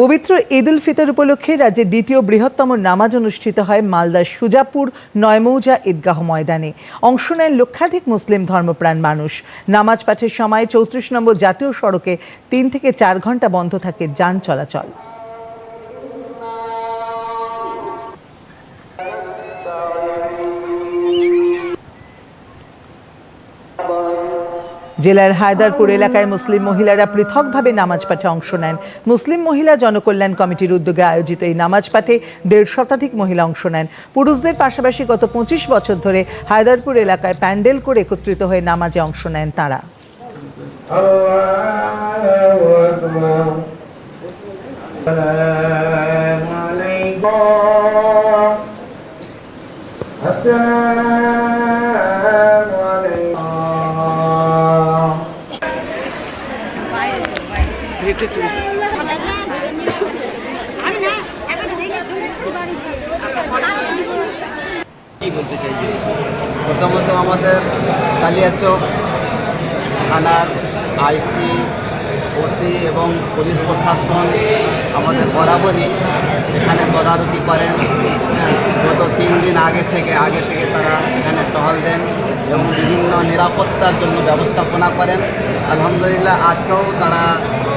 পবিত্র ঈদ উল ফিতর উপলক্ষে রাজ্যের দ্বিতীয় বৃহত্তম নামাজ অনুষ্ঠিত হয় মালদার সুজাপুর নয়মৌজা ঈদগাহ ময়দানে। অংশ নেন লক্ষাধিক মুসলিম ধর্মপ্রাণ মানুষ। নামাজ পাঠের সময় চৌত্রিশ নম্বর জাতীয় সড়কে তিন থেকে চার ঘণ্টা বন্ধ থাকে যান চলাচল। জেলার হায়দারপুর এলাকায় মুসলিম মহিলারা পৃথকভাবে নামাজ পাঠে অংশ নেন মুসলিম মহিলা জনকল্যাণ কমিটির উদ্যোগে আয়োজিত এই নামাজ পাঠে দেড় শতাধিক মহিলা অংশ নেন পুরুষদের পাশাপাশি গত পঁচিশ বছর ধরে হায়দারপুর এলাকায় প্যান্ডেল করে একত্রিত হয়ে নামাজে অংশ নেন তারা الله أكبر السلام عليكم السلام প্রথমত আমাদের কালিয়াচক থানার আইসি ওসি এবং পুলিশ প্রশাসন আমাদের বরাবরই এখানে তদারকি করেন। হ্যাঁ, গত তিন দিন আগে থেকে আগে থেকে তারা এখানে টহল দেন এবং বিভিন্ন নিরাপত্তার জন্য ব্যবস্থাপনা করেন। আলহামদুলিল্লাহ আজকেও তারা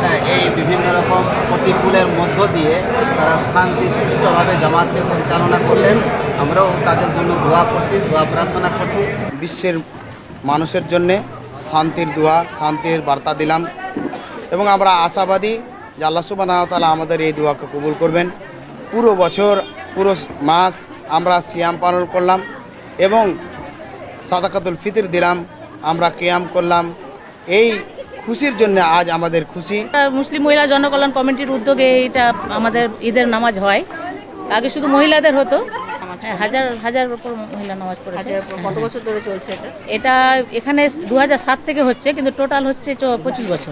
হ্যাঁ, এই বিভিন্ন রকম প্রতিকূলের মধ্য দিয়ে তারা শান্তি সুষ্ঠুভাবে জামাতকে পরিচালনা করলেন। আমরাও তাদের জন্য দোয়া করছি দোয়া প্রার্থনা করছি। বিশ্বের মানুষের জন্যে শান্তির দোয়া শান্তির বার্তা দিলাম। এবং আমরা আশাবাদী যে আল্লাহ সুবাহ তালা আমাদের এই দোয়াকে কবুল করবেন। পুরো বছর পুরো মাস আমরা সিয়াম পালন করলাম এবং সাদাকাতুল ফিতির দিলাম আমরা কেয়াম করলাম। এই খুশির জন্য আজ আমাদের খুশি। মুসলিম মহিলা জনকল্যাণ কমিটির উদ্যোগে এটা আমাদের ঈদের নামাজ হয়। আগে শুধু মহিলাদের হতো। হ্যাঁ, হাজার হাজার উপর মহিলা নামাজ পড়েছে। কত বছর ধরে চলছে এটা? এটা এখানে দু সাত থেকে হচ্ছে কিন্তু টোটাল হচ্ছে চ- পঁচিশ বছর।